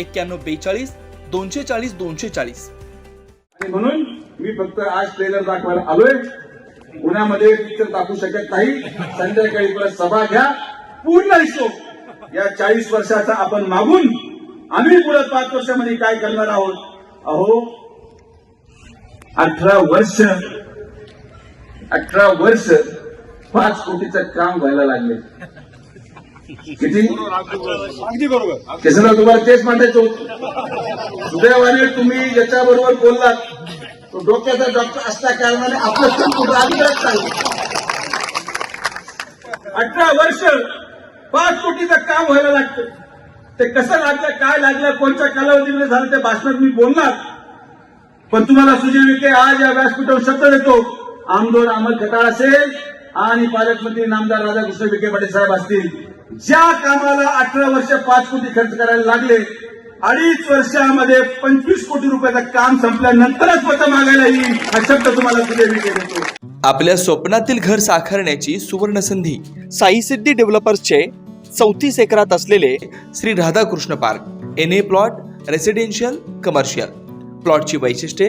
एक्क्याण्णव बेचाळीस दोनशे चाळीस दोनशे चाळीस. आणि म्हणून मी फक्त आज ट्रेलर दाखवायला आलोय. पुण्यामध्ये पिक्चर दाखवू शकत नाही. संध्याकाळी परत सभा घ्या. पूर्ण हिशोब. या चाळीस वर्षाचा आपण मागून आम्ही पुढे पाच वर्षामध्ये काय करणार आहोत? अहो अठरा वर्ष. अठरा वर्ष पाच कोटीचं काम व्हायला लागले. किती? अगदी बरोबर. केसरराव तुम्हाला तेच मांडायचं होतं. सुदैवाने तुम्ही ज्याच्याबरोबर बोललात. तो डोक्याचा डॉक्टर असल्या कारणाने आपलं कुठं अलीकडे चालू अठरा वर्ष पाच कोटीचं काम व्हायला लागतं. ते कसं लागलं काय लागलं कोणत्या कालावधीमध्ये झालं ते भाषणात मी बोलणार. पण तुम्हाला सुजय विखे आज या व्यासपीठावर शब्द देतो. आमदोर अमल खटाळ असेल. आणि पालकमंत्री नामदार राधाकृष्ण विखे पाटील साहेब असतील ज्या कामाला अठरा वर्ष पाच कोटी खर्च करायला लागले अडीच वर्षामध्ये पंचवीस कोटी रुपयाचं काम संपल्यानंतरच मतं मागायला येईल हा शब्द तुम्हाला विखे देतो. आपल्या स्वप्नातील घर साकारण्याची सुवर्ण संधी साई सिद्धी डेव्हलपर्सचे चौतीस एकरात असलेले Shri Radhakrishna park N A plot residential commercial प्लॉटची वैशिष्ट्ये